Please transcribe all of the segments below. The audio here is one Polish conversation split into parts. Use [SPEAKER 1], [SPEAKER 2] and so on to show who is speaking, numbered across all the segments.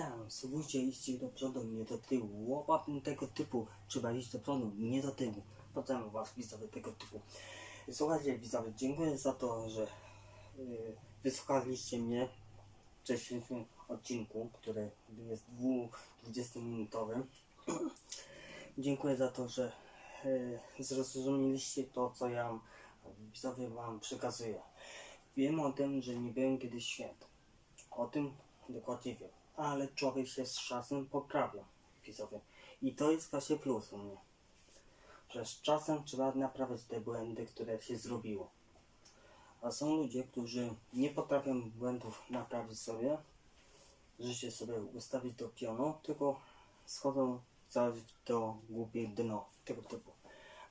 [SPEAKER 1] Witam. Spróbujcie iść do przodu, nie do tyłu. Łopat tego typu. Trzeba iść do przodu, nie do tyłu. Potem was widzowie tego typu. Słuchajcie widzowie, dziękuję za to, że yy, wysłuchaliście mnie w wcześniejszym odcinku, który jest 20-minutowy. dziękuję za to, że yy, zrozumieliście to, co ja widzowie wam przekazuję. Wiem o tym, że nie byłem kiedyś święty. O tym dokładnie wiem. Ale człowiek się z czasem poprawia, widzowie. I to jest właśnie plus u mnie. Że z czasem trzeba naprawiać te błędy, które się zrobiło. A są ludzie, którzy nie potrafią błędów naprawić sobie, życie sobie ustawić do pionu, tylko schodzą cały to głupie dno tego typu.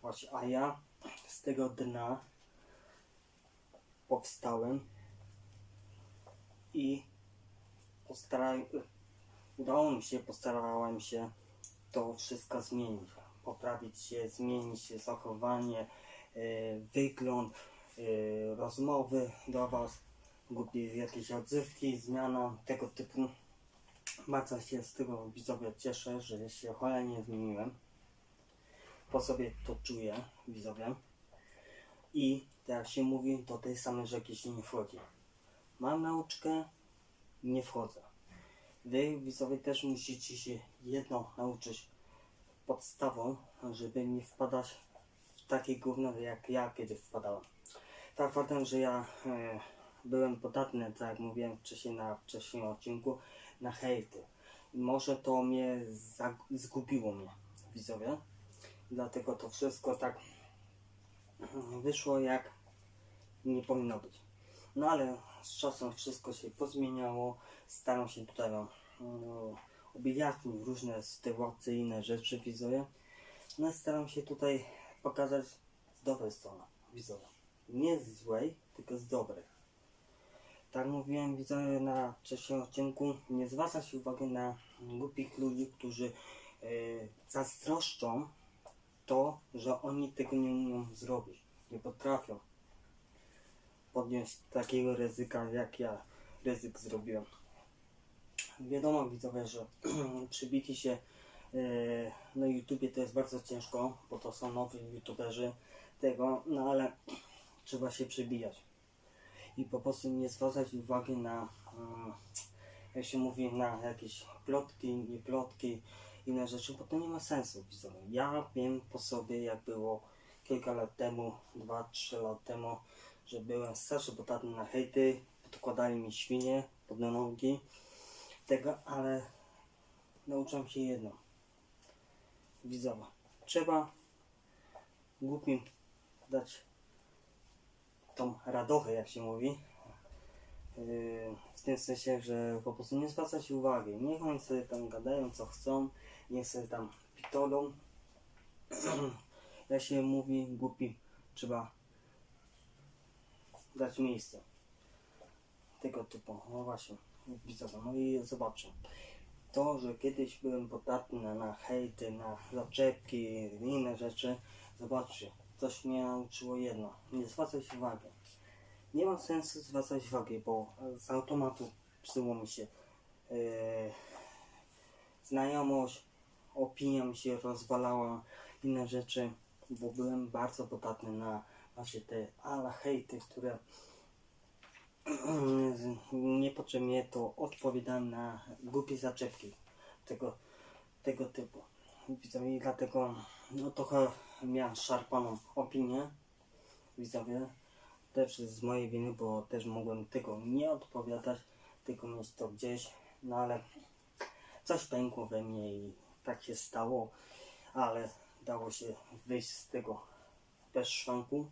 [SPEAKER 1] Właśnie, a ja z tego dna powstałem i postarałem, udało mi się, postarałem się to wszystko zmienić. Poprawić się, zmienić zachowanie, e, wygląd, e, rozmowy do Was, głupie jakieś odzywki, zmiana tego typu. Bardzo się z tego widzowie cieszę, że się cholernie zmieniłem. Po sobie to czuję, widzowie. I tak jak się mówi, do tej samej rzeki się nie wchodzi. Mam nauczkę, nie wchodzę. Wy, widzowie, też musicie się jedno nauczyć podstawą, żeby nie wpadać w takie gówno, jak ja kiedy wpadałem. Tak faktem, że ja e, byłem podatny, tak jak mówiłem wcześniej na wcześniejszym odcinku, na hejty. Może to mnie zgubiło mnie, widzowie. Dlatego to wszystko tak wyszło jak nie powinno być. No ale z czasem wszystko się pozmieniało. Staram się tutaj no, objaśnić różne sytuacyjne rzeczy widzowie. No staram się tutaj pokazać z dobrej strony widzowie. Nie z złej, tylko z dobrej. Tak mówiłem widzowie na wcześniejszym odcinku, nie zwracać uwagi na głupich ludzi, którzy yy, zazdroszczą to, że oni tego nie umieją zrobić. Nie potrafią podjąć takiego ryzyka, jak ja ryzyk zrobiłem. Wiadomo widzowie, że przybicie się e, na YouTubie to jest bardzo ciężko, bo to są nowi YouTuberzy tego, no ale trzeba się przebijać. I po prostu nie zwracać uwagi na, mm, jak się mówi, na jakieś plotki, nie plotki, inne rzeczy, bo to nie ma sensu widzowie. Ja wiem po sobie, jak było kilka lat temu, 2-3 lat temu, że byłem starszy podatny na hejty, podkładali mi świnie pod nogi, tego, ale nauczyłem się jedno. Widzowa, trzeba głupim dać tą radochę, jak się mówi. Yy, W tym sensie, że po prostu nie zwracać uwagi. Niech oni sobie tam gadają co chcą, niech sobie tam pitolą. jak się mówi, głupi trzeba dać miejsce. Tego typu, no właśnie, widzowie, no i zobaczę. To, że kiedyś byłem podatny na, hejty, na zaczepki inne rzeczy, zobaczcie, coś mnie nauczyło jedno, nie zwracać uwagi. Nie ma sensu zwracać uwagi, bo z automatu psuło mi się yy, znajomość, opinia mi się rozwalała, inne rzeczy, bo byłem bardzo podatny na właśnie te ala hejty, które niepotrzebnie to odpowiadałem na głupie zaczepki tego, tego typu. Widzowie, dlatego no trochę miałem szarpaną opinię. Widzowie, też z mojej winy, bo też mogłem tego nie odpowiadać, tylko mieć to gdzieś, no ale coś pękło we mnie i tak się stało, ale dało się wyjść z tego bez szwanku.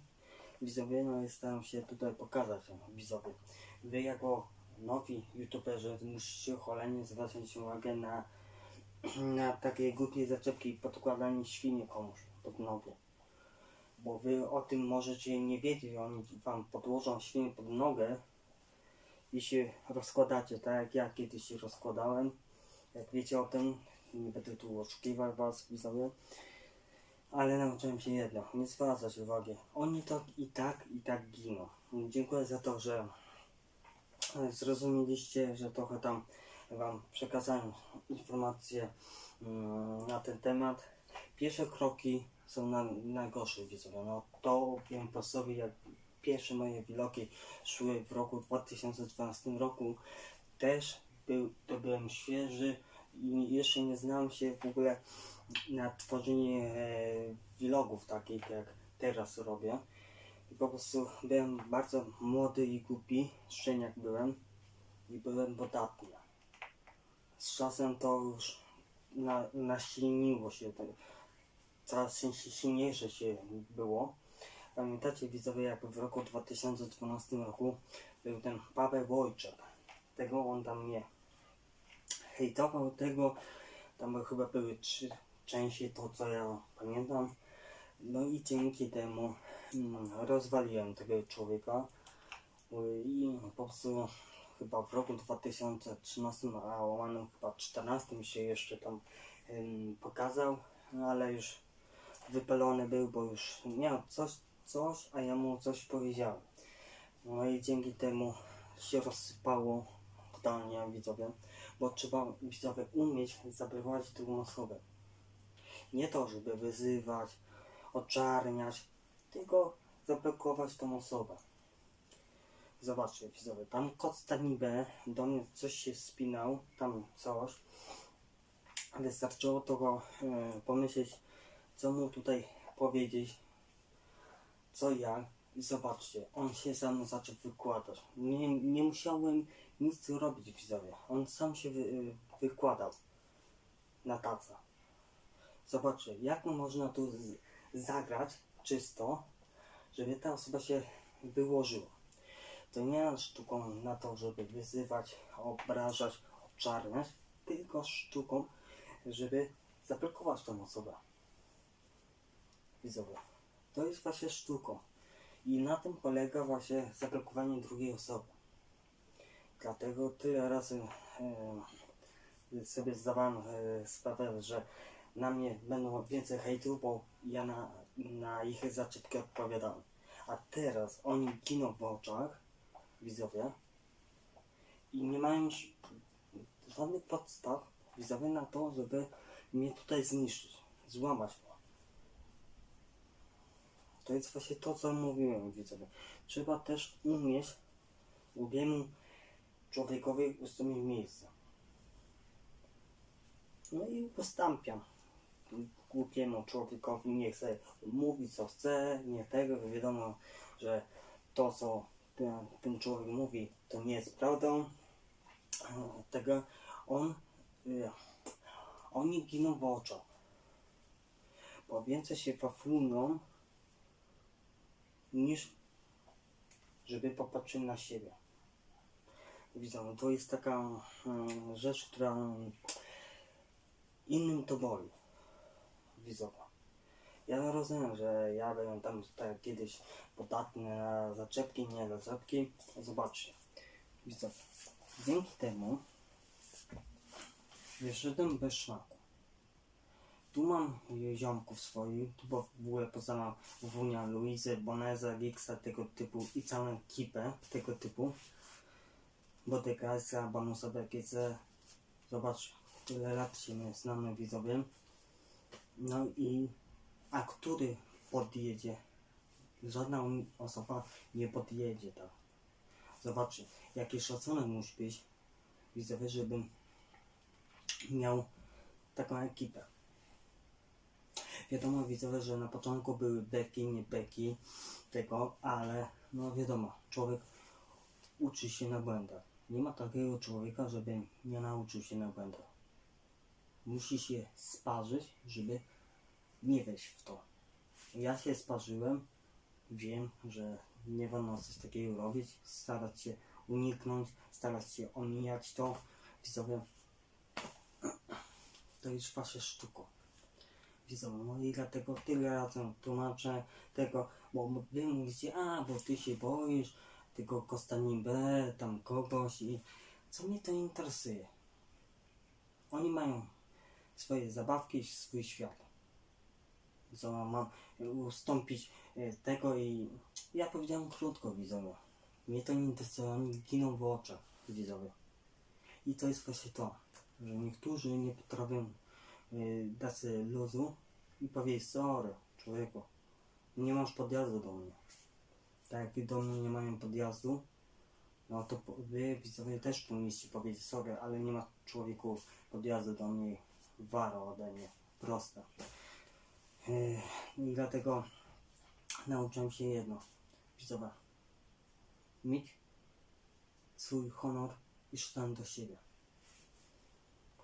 [SPEAKER 1] Widzowie, no i staram się tutaj pokazać, no, widzowie. Wy jako nowi youtuberzy musicie cholernie zwracać uwagę na, na takie głupie zaczepki i podkładanie świnie komuś pod nogę. Bo wy o tym możecie nie wiedzieć, oni wam podłożą świnię pod nogę i się rozkładacie, tak jak ja kiedyś się rozkładałem. Jak wiecie o tym, nie będę tu oszukiwał was, widzowie. Ale nauczyłem się jedno, nie zwracać uwagi. Oni to i tak, i tak giną. Dziękuję za to, że e, zrozumieliście, że trochę tam Wam przekazałem informacje mm, na ten temat. Pierwsze kroki są na, najgorsze widzowie. No to wiem po sobie, jak pierwsze moje vlogi szły w roku 2012 roku. Też był, to byłem świeży i jeszcze nie znałem się w ogóle na tworzenie e, vlogów takich jak teraz robię. I po prostu byłem bardzo młody i głupi, szczeniak byłem i byłem podatny. Z czasem to już na, nasilniło się, to, coraz silniejsze się było. Pamiętacie widzowie, jak w roku 2012 roku był ten Paweł Wojczak. Tego on tam mnie hejtował, tego tam chyba były trzy części, to co ja pamiętam. No i dzięki temu mm, rozwaliłem tego człowieka Y, i po prostu chyba w roku 2013, a łamanym chyba 14 się jeszcze tam pokazał, ale już wypalony był, bo już miał coś, coś, a ja mu coś powiedziałem. No i dzięki temu się rozsypało totalnie widzowie, bo trzeba widzowie umieć zabrywać drugą osobę. Nie to, żeby wyzywać, oczarniać, tylko zablokować tą osobę. Zobaczcie widzowie, tam kot Stanibę do mnie coś się spinał, tam coś. Wystarczyło tylko e, pomyśleć, co mu tutaj powiedzieć, co jak. I zobaczcie, on się mną zaczął wykładać. Nie, nie musiałem nic robić widzowie. On sam się wy, wykładał na taca. Zobaczcie, jak można tu zagrać czysto, żeby ta osoba się wyłożyła. To nie jest sztuką na to, żeby wyzywać, obrażać, oczarniać, tylko sztuką, żeby zablokować tą osobę. Widzowie, to jest właśnie sztuką. I na tym polega właśnie zablokowanie drugiej osoby. Dlatego tyle razy e, sobie zdawałem e, sprawę, że na mnie będą więcej hejtu, bo ja na, na ich zaczepki odpowiadałem. A teraz oni giną w oczach, widzowie, i nie mają żadnych podstaw, widzowie, na to, żeby mnie tutaj zniszczyć, złamać. To jest właśnie to, co mówiłem, widzowie. Trzeba też umieć drugiemu człowiekowi ustąpić miejsce. No i postąpiam głupiemu człowiekowi, niech sobie mówi co chce, nie tego, wiadomo, że to co ten, ten człowiek mówi, to nie jest prawdą. E, Tego on, e, oni giną w oczach. Bo więcej się waflują, niż żeby popatrzyć na siebie. Widzą, to jest taka mm, rzecz, która mm, innym to boli. Widzowa. Ja rozumiem, że ja byłem tam tak kiedyś podatny na zaczepki, nie zaczepki. Zobaczcie. Widzowie. Dzięki temu wyszedłem bez szlaku. Tu mam ziomków swoich, tu bo w ogóle poznałam Wunia, Luizę, Boneza, Gixa, tego typu i całą ekipę tego typu. Bodegasa, Banusa Bekice. Zobacz, tyle lat się my znamy widzowie. No i a który podjedzie? Żadna osoba nie podjedzie tak. Zobaczcie, jaki szacunek musi być widzowie, żebym miał taką ekipę. Wiadomo widzowie, że na początku były beki, nie beki tego, ale no wiadomo, człowiek uczy się na błędach. Nie ma takiego człowieka, żeby nie nauczył się na błędach. Musi się sparzyć, żeby nie wejść w to. Ja się sparzyłem, wiem, że nie wolno coś takiego robić, starać się uniknąć, starać się omijać to. Widzowie, to jest wasze sztuką. Widzowie, no i dlatego tyle razy tłumaczę tego, bo wy mówicie, a bo ty się boisz tego Kostanibę, tam kogoś i co mnie to interesuje? Oni mają swoje zabawki, swój świat. Co mam ustąpić e, tego i ja powiedziałem krótko widzowie. Mnie to nie interesuje, oni giną w oczach widzowie. I to jest właśnie to, że niektórzy nie potrafią y, dać sobie luzu i powiedzieć, sorry, człowieku, nie masz podjazdu do mnie. Tak jak do mnie nie mają podjazdu, no to wy widzowie też powinniście powiedzieć, sorry, ale nie ma człowieku podjazdu do mnie, wara ode mnie, proste. Yy, I dlatego nauczyłem się jedno, widzowie, mieć swój honor i szacunek do siebie.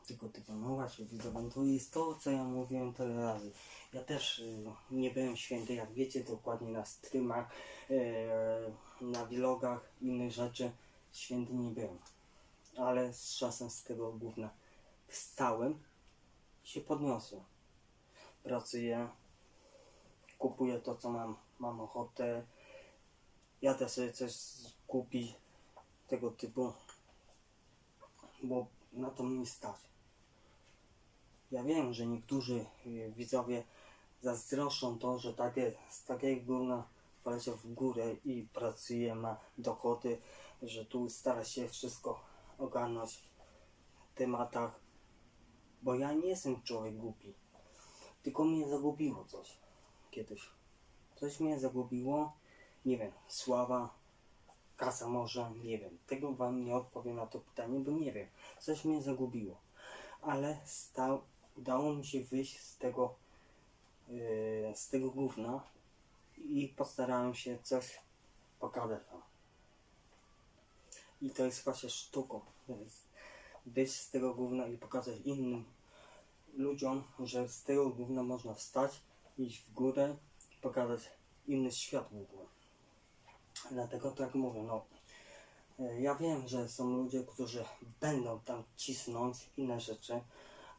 [SPEAKER 1] Tylko tylko, no właśnie, widzowie, to jest to, co ja mówiłem tyle razy. Ja też y, nie byłem święty, jak wiecie, dokładnie na streamach, y, na vlogach, innych rzeczy, święty nie byłem. Ale z czasem z tego gówna wstałem się podniosłem. Pracuję, kupuję to, co mam, mam ochotę, jadę sobie coś kupić tego typu, bo na to mi stać. Ja wiem, że niektórzy y, widzowie zazdroszczą to, że takie, z takiego gówna poleciał w górę i pracuje, ma dochody, że tu stara się wszystko ogarnąć w tematach, bo ja nie jestem człowiek głupi, tylko mnie zagubiło coś kiedyś. Coś mnie zagubiło, nie wiem, sława, kasa może, nie wiem. Tego wam nie odpowiem na to pytanie, bo nie wiem. Coś mnie zagubiło. Ale stał, udało mi się wyjść z tego, yy, z tego gówna i postarałem się coś pokazać wam. I to jest właśnie sztuką. Więc wyjść z tego gówna i pokazać innym ludziom, że z tego gówna można wstać, iść w górę pokazać inny świat w ogóle. Dlatego tak mówię, no e, ja wiem, że są ludzie, którzy będą tam cisnąć inne rzeczy,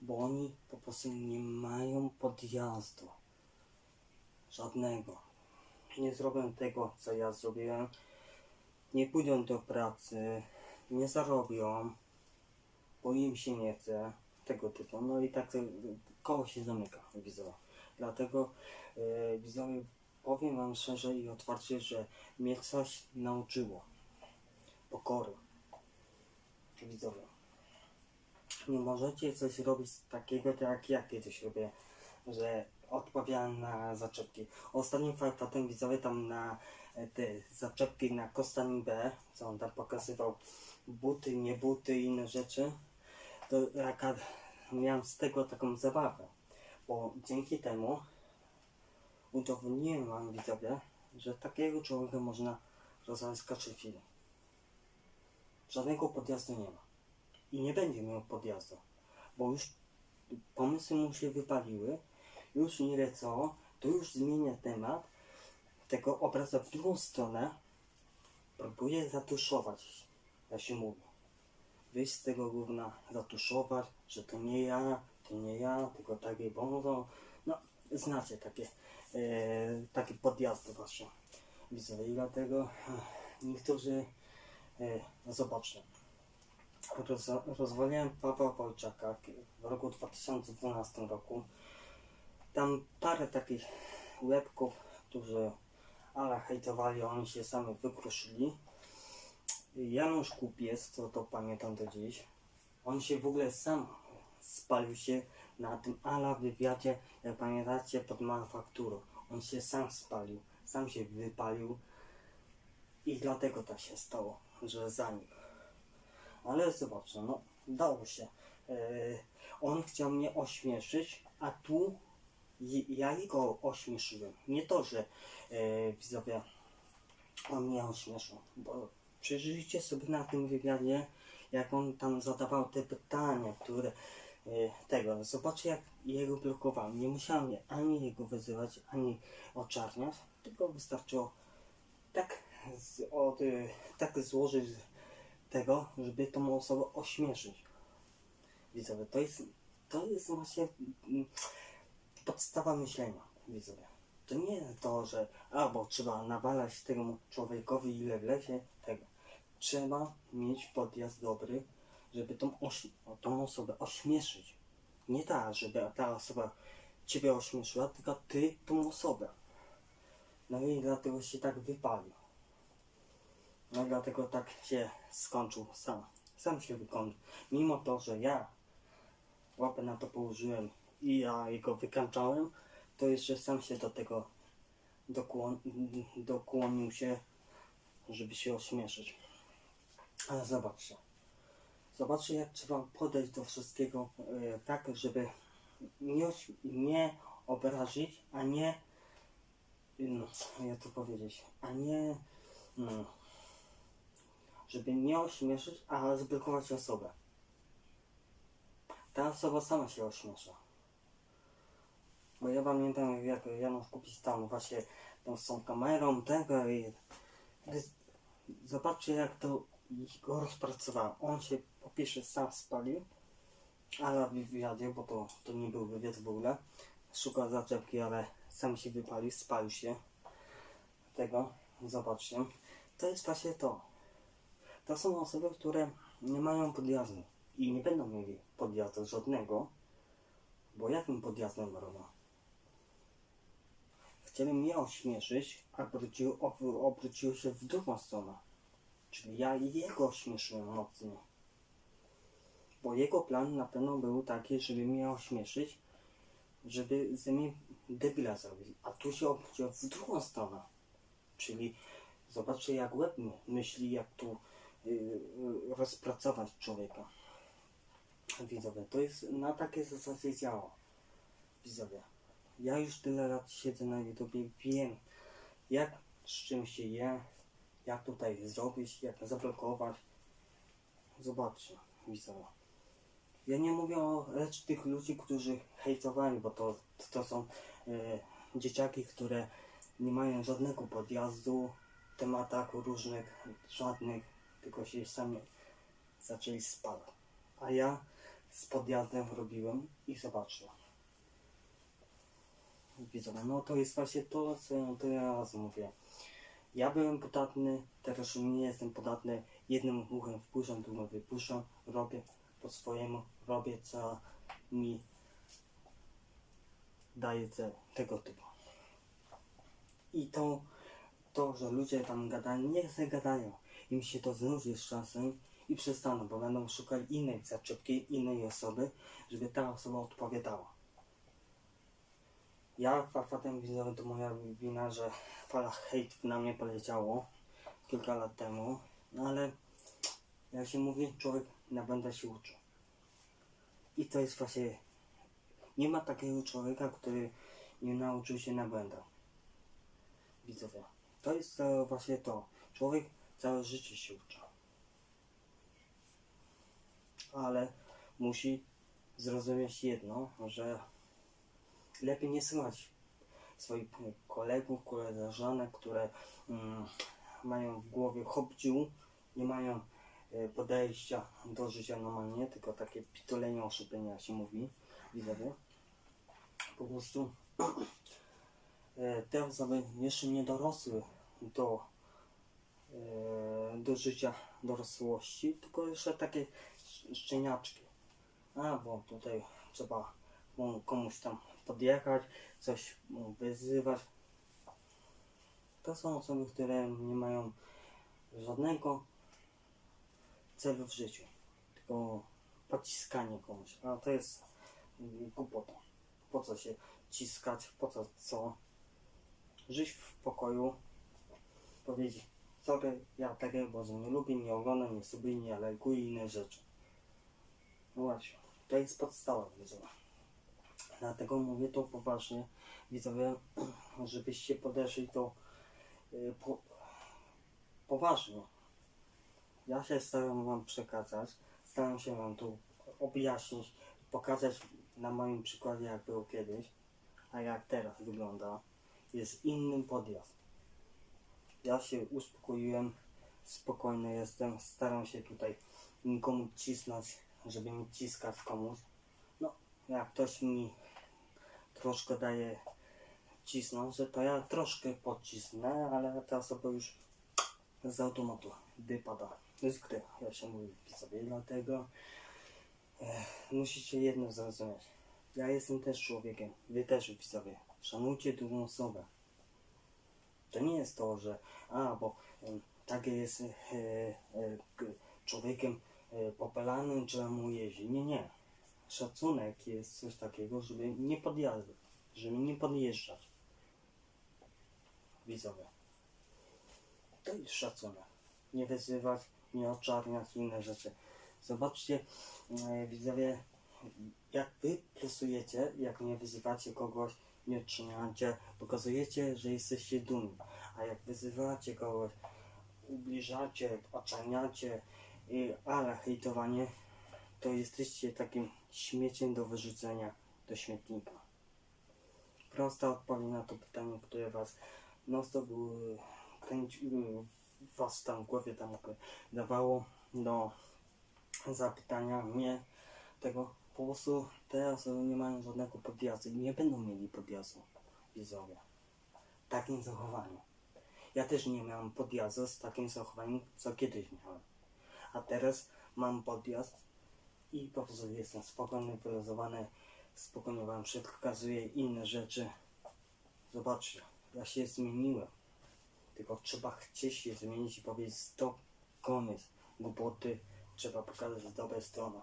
[SPEAKER 1] bo oni po prostu nie mają podjazdu. Żadnego. Nie zrobią tego, co ja zrobiłem. Nie pójdą do pracy, nie zarobią, bo im się nie chce. Tego typu. No i tak koło się zamyka, widzowie. Dlatego e, widzowie powiem wam szczerze i otwarcie, że mnie coś nauczyło. Pokory. Widzowie. Nie możecie coś robić takiego, tak jak ja kiedyś robię, że odpowiadam na zaczepki. Ostatnim faktatem widzowie tam na e, te zaczepki na Kostanin B, co on tam pokazywał, buty, nie buty i inne rzeczy, to jaka, miałem z tego taką zabawę, bo dzięki temu udowodniłem wam widzowie, że takiego człowieka można w każdej chwili. Żadnego podjazdu nie ma. I nie będzie miał podjazdu, bo już pomysły mu się wypaliły, już nie wie co, to już zmienia temat tego obraza w drugą stronę, próbuje zatuszować, jak się mówi. Wyjść z tego gówna, zatuszować, że to nie ja, to nie ja, tylko takie bonzo. No, znacie takie, e, takie podjazdy właśnie. Widzowie, i dlatego niektórzy, e, zobaczcie, Roz, rozwaliłem Pawła Wojczaka w roku 2012 roku. Tam parę takich łebków, którzy ale hejtowali, oni się sami wykruszyli. Janusz Kupiec, co to pamiętam do dziś, on się w ogóle sam spalił się na tym ala wywiadzie, jak pamiętacie, pod manufakturą. On się sam spalił, sam się wypalił i dlatego tak się stało, że zanikł. Ale zobaczcie, no dało się. E, on chciał mnie ośmieszyć, a tu ja jego ośmieszyłem. Nie to, że e, widzowie on mnie ośmieszył, bo przeżyjcie sobie na tym wywiadzie, jak on tam zadawał te pytania, które e, tego, zobaczcie jak jego blokowałem. Nie musiałem ani jego wyzywać, ani oczarniać, tylko wystarczyło tak, z, od, e, tak złożyć tego, żeby tą osobę ośmieszyć. Widzowie, to jest, to jest właśnie mm, podstawa myślenia, widzowie. To nie to, że albo trzeba nawalać temu człowiekowi ile wlezie, tego. Trzeba mieć podjazd dobry, żeby tą, tą osobę ośmieszyć. Nie ta, żeby ta osoba ciebie ośmieszyła, tylko ty tą osobę. No i dlatego się tak wypalił. No dlatego tak się skończył sam sam się wykończy. Mimo to, że ja łapę na to położyłem i ja jego wykańczałem, to jeszcze sam się do tego dokłon, dokłonił się, żeby się ośmieszyć. Ale zobaczcie. Zobaczcie, jak trzeba podejść do wszystkiego e, tak, żeby nie, nie obrazić, a nie, no, jak to powiedzieć, a nie, no, żeby nie ośmieszyć, a zblokować osobę. Ta osoba sama się ośmiesza. Bo ja pamiętam, jak Janusz Kupis tam właśnie tam z tą kamerą tego i zobaczcie, jak to go rozpracowało. On się po pierwsze sam spalił, ale w wywiadzie, bo to, to nie był wywiad w ogóle, szukał zaczepki, ale sam się wypalił, spalił się tego, zobaczcie. To jest właśnie to. To są osoby, które nie mają podjazdu i nie będą mieli podjazdu żadnego, bo jakim podjazdem robią? Chcieli mnie ośmieszyć, a obrócił, ob, obróciło się w drugą stronę. Czyli ja jego ośmieszyłem mocno. Bo jego plan na pewno był taki, żeby mnie ośmieszyć, żeby ze mnie debila zrobić. A tu się obróciło w drugą stronę. Czyli zobaczcie jak łeb my- myśli, jak tu y, y, rozpracować człowieka. Widzowie, to jest na takie zasadzie działa. Widzowie, ja już tyle lat siedzę na YouTubie, wiem jak z czym się je, jak tutaj zrobić, jak zablokować. Zobaczcie, widzowie. Ja nie mówię o lecz tych ludzi, którzy hejtowali, bo to, to są e, dzieciaki, które nie mają żadnego podjazdu, tematach różnych, żadnych, tylko się sami zaczęli spalać. A ja z podjazdem robiłem i zobaczcie. Widzowie, no to jest właśnie to, co ja teraz mówię. Ja byłem podatny, teraz już nie jestem podatny. Jednym uchem wpuszczam, drugim wypuszczam, robię po swojemu, robię co mi daje te, tego typu. I to, to, że ludzie tam gadają, niech se. Im się to znudzi z czasem i przestaną, bo będą szukali innej zaczepki, innej osoby, żeby ta osoba odpowiadała. Ja faktem widzę, to moja wina, że fala hejt na mnie poleciało kilka lat temu, no ale jak się mówi, człowiek na błędach się uczy. I to jest właśnie, nie ma takiego człowieka, który nie nauczył się na błędach. Widzowie, to jest to właśnie to. Człowiek całe życie się uczy. Ale musi zrozumieć jedno, że lepiej nie słuchać swoich kolegów, koleżanek, które mm, mają w głowie hopciu, nie mają e, podejścia do życia normalnie, tylko takie pitolenie, oszupienie, jak się mówi, widzowie. Po prostu e, te osoby jeszcze nie dorosły do, e, do życia dorosłości, tylko jeszcze takie sz- szczeniaczki. A, bo tutaj trzeba mu- komuś tam podjechać, coś wyzywać. To są osoby, które nie mają żadnego celu w życiu, tylko pociskanie komuś. A to jest głupota. Po co się ciskać, po co co? Żyć w pokoju, powiedzieć sorry, ja takiego bardzo nie lubię, nie oglądam, nie sobie, nie lajkuję i inne rzeczy. No właśnie, to jest podstawa, widzowie. Dlatego mówię to poważnie, widzowie, żebyście podeszli to y, po, poważnie. Ja się staram wam przekazać, staram się wam tu objaśnić, pokazać na moim przykładzie jak było kiedyś, a jak teraz wygląda. Jest inny podjazd. Ja się uspokoiłem, spokojny jestem, staram się tutaj nikomu cisnąć, żeby mi ciskać komuś. No, jak ktoś mi troszkę daje cisnąć, to ja troszkę podcisnę, ale ta osoba już z automatu wypada z gry, jak się mówi sobie. Dlatego e, musicie jedno zrozumieć. Ja jestem też człowiekiem, wy też widzowie. Szanujcie drugą osobę. To nie jest to, że a, bo em, takie jest e, e, człowiekiem y, popelanym trzeba mu jeździć. Nie, nie. Szacunek jest coś takiego, żeby nie podjazdy, żeby nie podjeżdżać. Widzowie. To jest szacunek. Nie wyzywać, nie oczarniać inne rzeczy. Zobaczcie, e, widzowie, jak wy plusujecie, jak nie wyzywacie kogoś, nie odczyniacie, pokazujecie, że jesteście dumni. A jak wyzywacie kogoś, ubliżacie, oczarniacie, i, ale hejtowanie, to jesteście takim śmieciem do wyrzucenia do śmietnika. Prosta odpowiedź na to pytanie, które was non stop was tam w głowie tam dawało do zapytania mnie tego po prostu te osoby nie mają żadnego podjazdu i nie będą mieli podjazdu widzowie. Takim zachowaniem. Ja też nie miałem podjazdu z takim zachowaniem, co kiedyś miałem. A teraz mam podjazd i po prostu jestem spokojny, wyluzowany, spokojnie wam przekazuję inne rzeczy. Zobaczcie, ja się zmieniłem. Tylko trzeba chcieć się zmienić i powiedzieć stop, koniec. Głupoty trzeba pokazać z dobrej strony.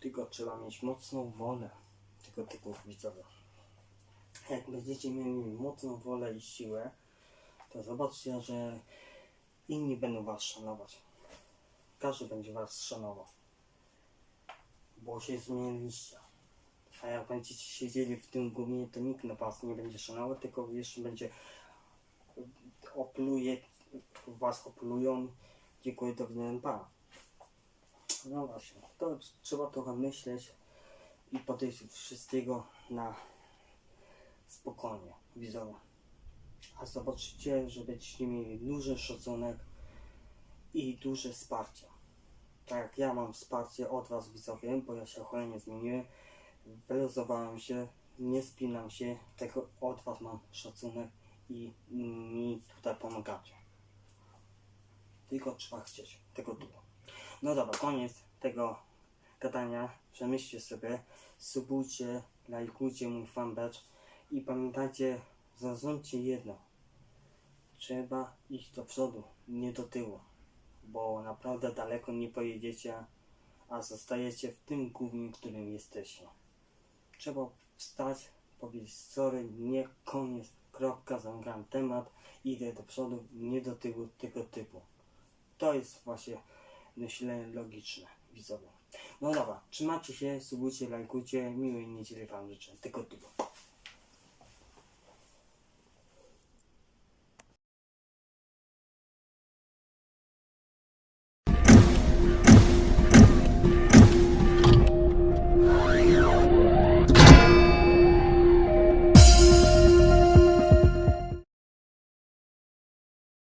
[SPEAKER 1] Tylko trzeba mieć mocną wolę. Tylko typu widzowie. Jak będziecie mieli mocną wolę i siłę, to zobaczcie, że inni będą was szanować. Każdy będzie was szanował. Bo się zmieniliście. A jak będziecie siedzieli w tym gumie, to nikt na was nie będzie szanował, tylko jeszcze będzie opluje, was oplują. Dziękuję, do widzenia, pa. No właśnie, to trzeba trochę myśleć i podejść wszystkiego na spokojnie, widzowie. A zobaczycie, że będziecie mieli duży szacunek i duże wsparcie. Tak ja mam wsparcie od Was widzowie, bo ja się cholernie zmieniłem, wyluzowałem się, nie spinam się, tego od Was mam szacunek i mi tutaj pomagacie. Tylko trzeba chcieć, tego dużo. No dobra, koniec tego gadania. Przemyślcie sobie, subujcie, lajkujcie mój fanpage i pamiętajcie, zrozumcie jedno. Trzeba iść do przodu, nie do tyłu, bo naprawdę daleko nie pojedziecie, a zostajecie w tym głównym, którym jesteście. Trzeba wstać, powiedzieć sorry, nie, koniec, kropka, zamykam temat, idę do przodu, nie do tyłu tego typu. To jest właśnie myślenie logiczne, widzowie. No dobra, trzymajcie się, subujcie, lajkujcie, miłej niedzieli Wam życzę. Tylko typu.